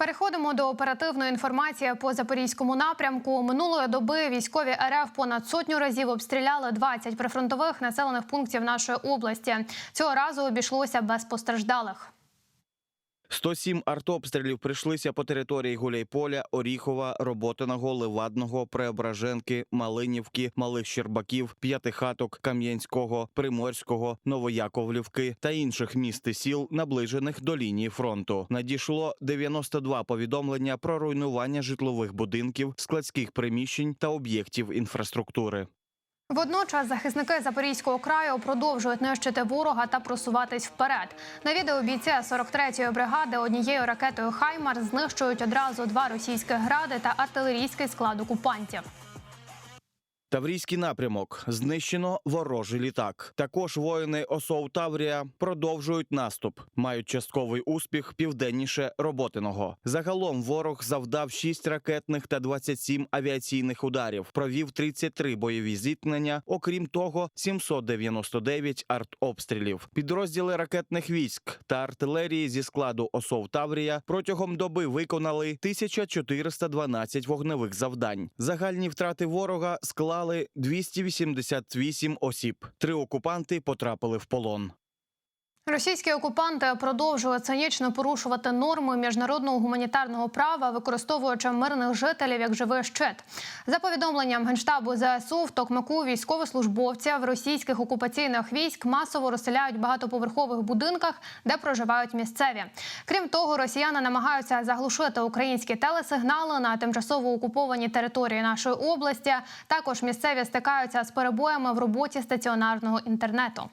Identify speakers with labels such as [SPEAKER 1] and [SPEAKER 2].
[SPEAKER 1] Переходимо до оперативної інформації по запорізькому напрямку. Минулої доби військові РФ понад сотню разів обстріляли 20 прифронтових населених пунктів нашої області. Цього разу обійшлося без постраждалих.
[SPEAKER 2] 107 артобстрілів прийшлися по території Гуляйполя, Оріхова, Роботиного, Левадного, Преображенки, Малинівки, Малих Щербаків, П'ятихаток, Кам'янського, Приморського, Новояковлівки та інших міст і сіл, наближених до лінії фронту. Надійшло 92 повідомлення про руйнування житлових будинків, складських приміщень та об'єктів інфраструктури.
[SPEAKER 1] Водночас захисники Запорізького краю продовжують нищити ворога та просуватись вперед. На відео бійці 43-ї бригади однією ракетою Хаймар знищують одразу два російські гради та артилерійський склад окупантів.
[SPEAKER 2] Таврійський напрямок знищено ворожий літак. Також воїни ОСОУ Таврія продовжують наступ, мають частковий успіх південніше Роботиного. Загалом ворог завдав 6 ракетних та 27 авіаційних ударів. Провів 33 бойові зіткнення. Окрім того, 799 артобстрілів. Підрозділи ракетних військ та артилерії зі складу ОСОВ Таврія протягом доби виконали 1412 вогневих завдань. Загальні втрати ворога склали 288 осіб. Три окупанти потрапили в полон.
[SPEAKER 1] Російські окупанти продовжують цинічно порушувати норми міжнародного гуманітарного права, використовуючи мирних жителів як живий щит. За повідомленням генштабу ЗСУ в Токмаку військовослужбовців російських окупаційних військ масово розселяють в багатоповерхових будинках, де проживають місцеві. Крім того, росіяни намагаються заглушити українські телесигнали на тимчасово окупованій території нашої області. Також місцеві стикаються з перебоями в роботі стаціонарного інтернету.